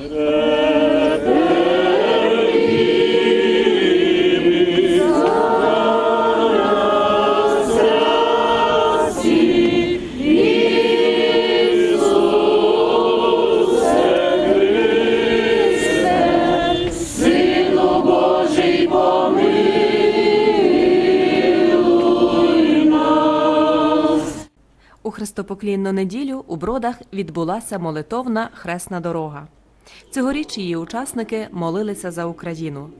У Христопоклінну неділю у бродах відбулася молитовна хресна дорога. Цьогоріч її учасники молилися за Україну.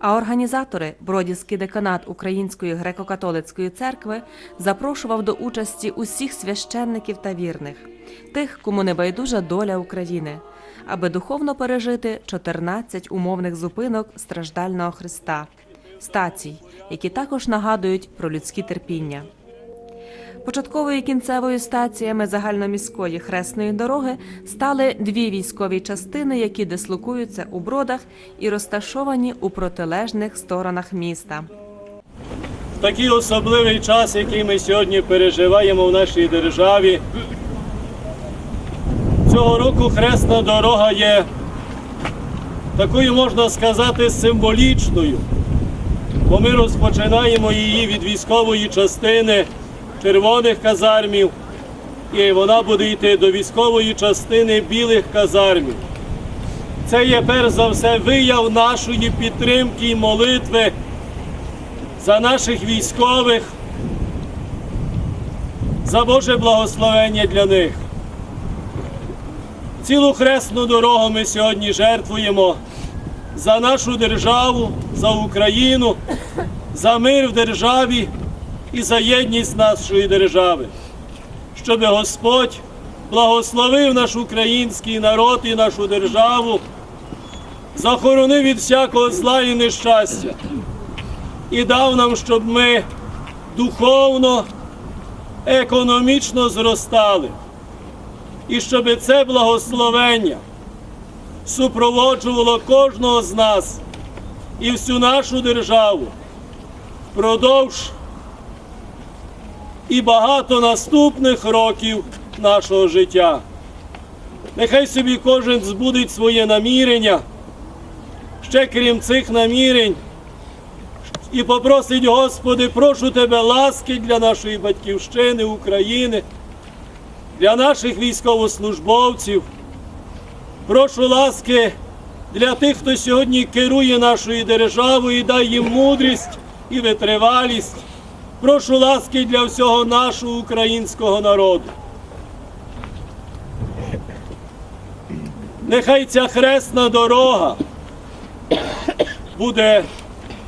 А організатори, Бродівський деканат Української греко-католицької церкви, запрошував до участі усіх священників та вірних, тих, кому не байдужа доля України, аби духовно пережити 14 умовних зупинок страждального Христа, стацій, які також нагадують про людські терпіння. Початковою і кінцевою стаціями загальноміської хресної дороги стали дві військові частини, які дислокуються у бродах і розташовані у протилежних сторонах міста. В такий особливий час, який ми сьогодні переживаємо в нашій державі. Цього року хресна дорога є такою, можна сказати, символічною, бо ми розпочинаємо її від військової частини червоних казармів, і вона буде йти до військової частини білих казармів. Це є перш за все вияв нашої підтримки і молитви за наших військових, за Боже благословення для них. Цілу хресну дорогу ми сьогодні жертвуємо за нашу державу, за Україну, за мир в державі і за єдність нашої держави, щоб Господь благословив наш український народ і нашу державу, захоронив від всякого зла і нещастя і дав нам, щоб ми духовно, економічно зростали. І щоб це благословення супроводжувало кожного з нас і всю нашу державу впродовж і багато наступних років нашого життя. Нехай собі кожен збудить своє намірення. Ще крім цих намірень, і попросить, Господи, прошу Тебе ласки для нашої батьківщини, України, для наших військовослужбовців. Прошу ласки для тих, хто сьогодні керує нашою державою і дай їм мудрість і витривалість. Прошу ласки для всього нашого українського народу. Нехай ця хресна дорога буде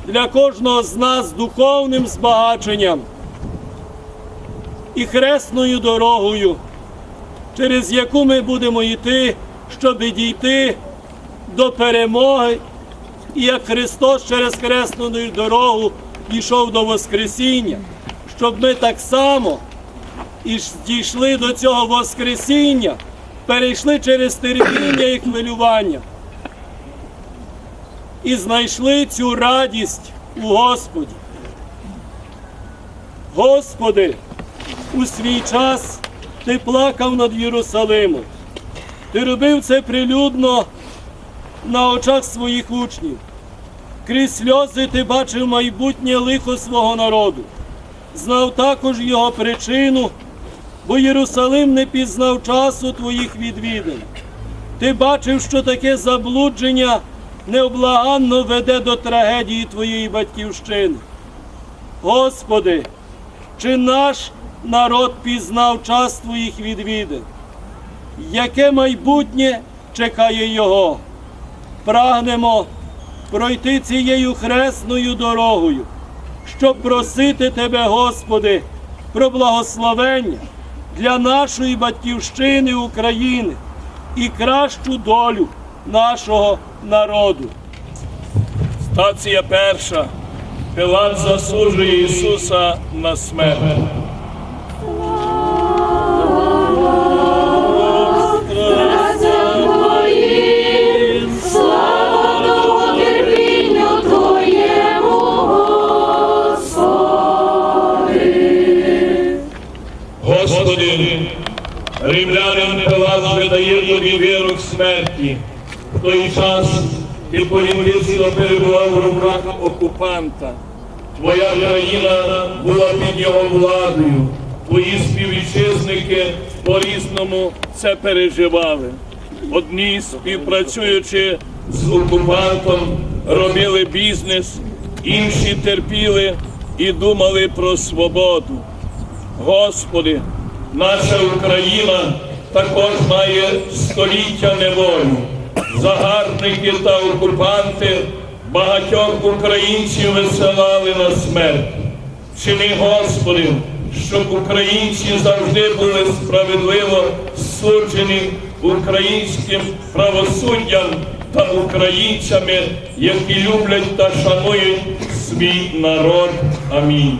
для кожного з нас духовним збагаченням і хресною дорогою, через яку ми будемо йти, щоб дійти до перемоги, і як Христос через хресну дорогу дійшов до Воскресіння, щоб ми так само і дійшли до цього Воскресіння, перейшли через терпіння і хвилювання і знайшли цю радість у Господі. Господи, у свій час ти плакав над Єрусалимом. Ти робив це прилюдно на очах своїх учнів. Крізь сльози ти бачив майбутнє лихо свого народу, знав також його причину, бо Єрусалим не пізнав часу твоїх відвідин. Ти бачив, що таке заблудження необлаганно веде до трагедії твоєї батьківщини. Господи, чи наш народ пізнав час твоїх відвідин? Яке майбутнє чекає його? Прагнемо пройти цією хресною дорогою, щоб просити Тебе, Господи, про благословення для нашої батьківщини України і кращу долю нашого народу. Стація перша. Пилат засуджує Ісуса на смерть. Римлянин Пилат видає тобі віру в смерті, В той час ти політично перебував в руках окупанта. Твоя країна була під його владою. Твої співвітчизники по-різному це переживали. Одні, співпрацюючи з окупантом, робили бізнес, інші терпіли і думали про свободу. Господи, наша Україна також має століття неволі. Загарбники та окупанти багатьох українців висилали на смерть. Чини, Господи, щоб українці завжди були справедливо суджені українським правосуддям та українцями, які люблять та шанують свій народ. Амінь.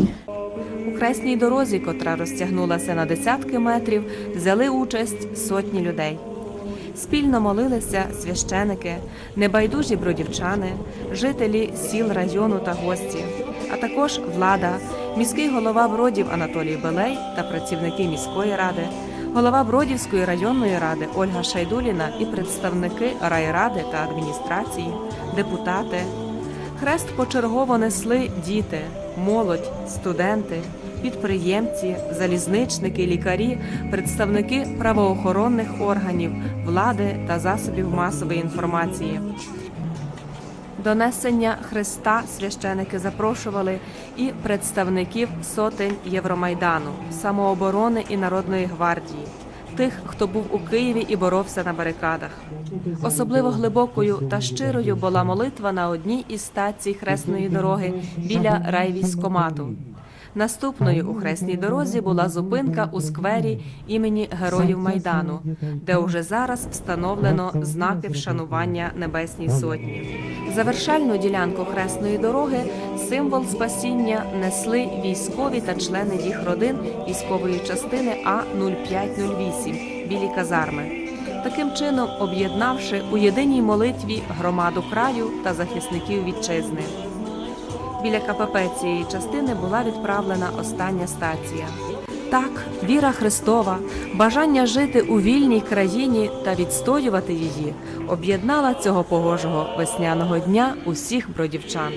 Хресній дорозі, котра розтягнулася на десятки метрів, взяли участь сотні людей. Спільно молилися священики, небайдужі бродівчани, жителі сіл району та гості, а також влада, міський голова Бродів Анатолій Белей та працівники міської ради, голова Бродівської районної ради Ольга Шайдуліна і представники райради та адміністрації, депутати. Хрест почергово несли діти, молодь, студенти, підприємці, залізничники, лікарі, представники правоохоронних органів, влади та засобів масової інформації. Донесення Христа священики запрошували і представників сотень Євромайдану, самооборони і Народної гвардії, тих, хто був у Києві і боровся на барикадах. Особливо глибокою та щирою була молитва на одній із стацій хресної дороги біля райвійськомату. Наступною у хресній дорозі була зупинка у сквері імені Героїв Майдану, де уже зараз встановлено знаки вшанування Небесній Сотні. Завершальну ділянку хресної дороги символ спасіння несли військові та члени їх родин військової частини А 0508 білі казарми. Таким чином об'єднавши у єдиній молитві громаду краю та захисників вітчизни. Біля КПП цієї частини була відправлена остання стація. Так, віра Христова, бажання жити у вільній країні та відстоювати її об'єднала цього погожого весняного дня усіх бродівчан.